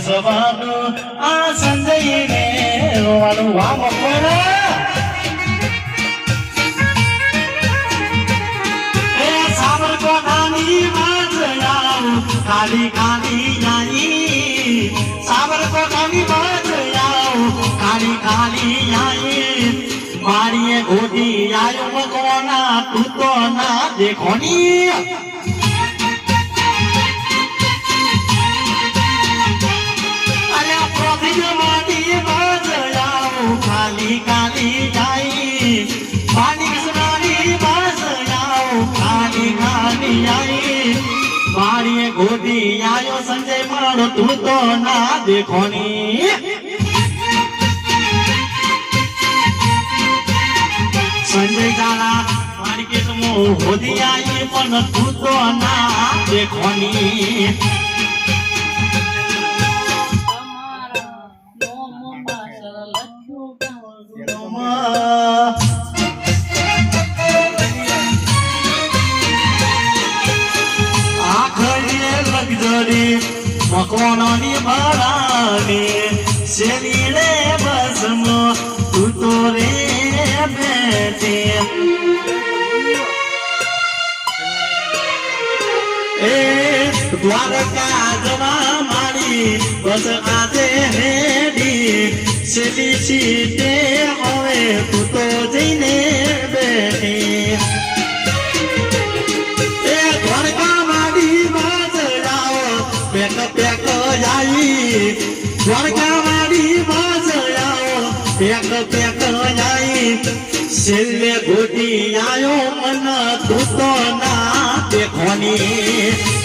બસવાનું આ સંજયને રોવાનું વા મકવાના ખાલી ખાલી આઈ સાબરકોઠાની બાજ આવ ખાલી ખાલી આઈ મારીએ ગોધી આયો મકવાના તું તો ના દેખોની આવ મારીએ ગોટી આયો સંજય, મારો તું તો ના દેખોની સંજય દાદા મારી કે તમો હોદી આઈ, પણ તું તો ના દેખોની મકવાનોની બાળાની શેરી રે બસમો તું તો રે બેઠે. એ દ્વારકા જવા મારી, બસ આજે રેડી. શેરી સીટે પેક જાઈ જાય દ્વારકા માડી બાજરાઓ પેક જાય છેલ્લે ગોટી આયો મન તું ના દેખોની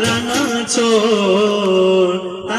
રન છો